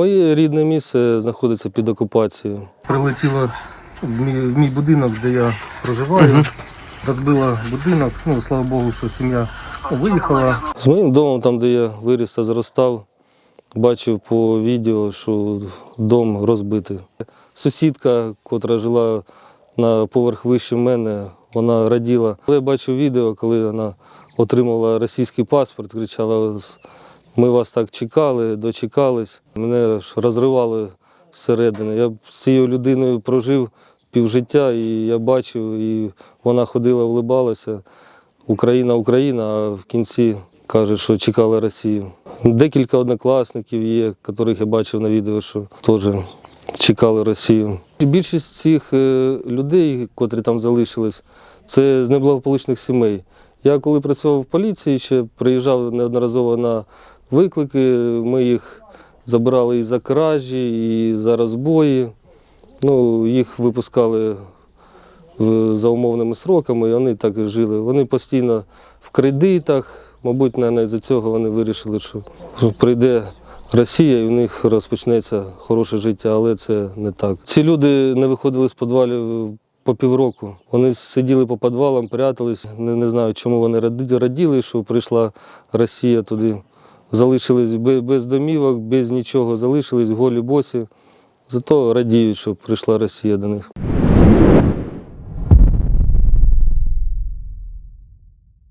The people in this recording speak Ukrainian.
Моє рідне місце знаходиться під окупацією. Прилетіло в мій, в мій будинок, де я проживаю. Розбила будинок. Ну, слава Богу, що сім'я виїхала. З моїм домом, там, де я виріс та зростав, бачив по відео, що дом розбитий. Сусідка, котра жила на поверх вище мене, вона раділа. Але я бачив відео, коли вона отримала російський паспорт, кричала: ми вас так чекали, дочекались. Мене аж розривало зсередини. Я з цією людиною прожив півжиття, і я бачив, і вона ходила, влибалася. Україна, Україна, а в кінці каже, що чекали Росію. Декілька однокласників є, яких я бачив на відео, що теж чекали Росію. Більшість цих е, людей, котрі там залишились, це з неблагополучних сімей. Я коли працював в поліції, ще приїжджав неодноразово на виклики. Ми їх забирали і за кражі, і за розбої. Ну, їх випускали за умовними сроками, і вони так і жили. Вони постійно в кредитах. Мабуть, навіть за цього вони вирішили, що прийде Росія і в них розпочнеться хороше життя, але це не так. Ці люди не виходили з підвалів по півроку. Вони сиділи по підвалам, прятались. Не, не знаю, чому вони раді- раділи, що прийшла Росія туди. Залишились без, домівок, без нічого, залишились голі босі. Зато радіють, що прийшла Росія до них.